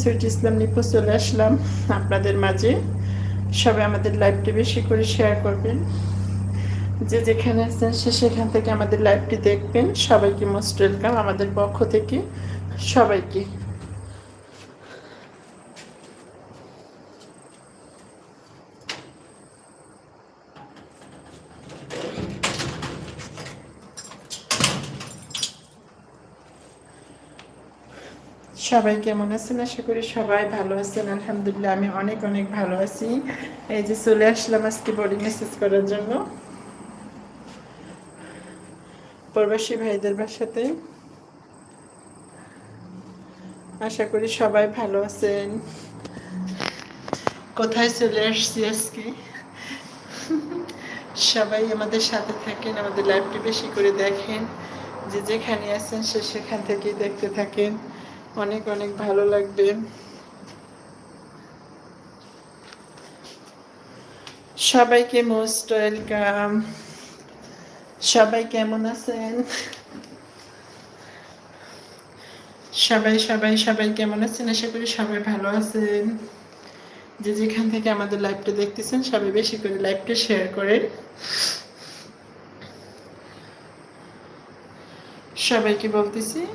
Sweet ইসলাম নিপো চলে আসলাম আপনাদের মাঝে। সবাই আমাদের লাইভটি বেশি করে শেয়ার করবেন। যে যেখানে আছেন সে সেখান থেকে আমাদের লাইভটি দেখবেন। সবাইকে মোস্ট ওয়েলকাম আমাদের পক্ষ থেকে। সবাইকে সবাই কেমন আছেন? আশা করি সবাই ভালো আছেন। আলহামদুলিল্লাহ, আমি অনেক অনেক ভালো আছি। এই যে চলে আসলাম আজকে বডি মেসেজ করার জন্য। প্রবাসী ভাইদের বাসাতে। আশা করি সবাই ভালো আছেন। কোথায় চলে আসছি আজকে? সবাই আমাদের সাথে থাকেন, আমাদের লাইভটি বেশি করে দেখেন। যে যেখানে আছেন সে সেখান থেকেই দেখতে থাকেন। অনেক অনেক ভালো লাগবে। সবাইকে মোস্ট ওয়েলকাম সবাই কেমন আছেন? সবাই সবাই সবাই কেমন আছেন? আশা করি সবাই ভালো আছেন। যে যেখান থেকে আমাদের লাইভটা দেখতেছেন, সবাই বেশি করে লাইভটা শেয়ার করেন। সবাইকে বলতেছি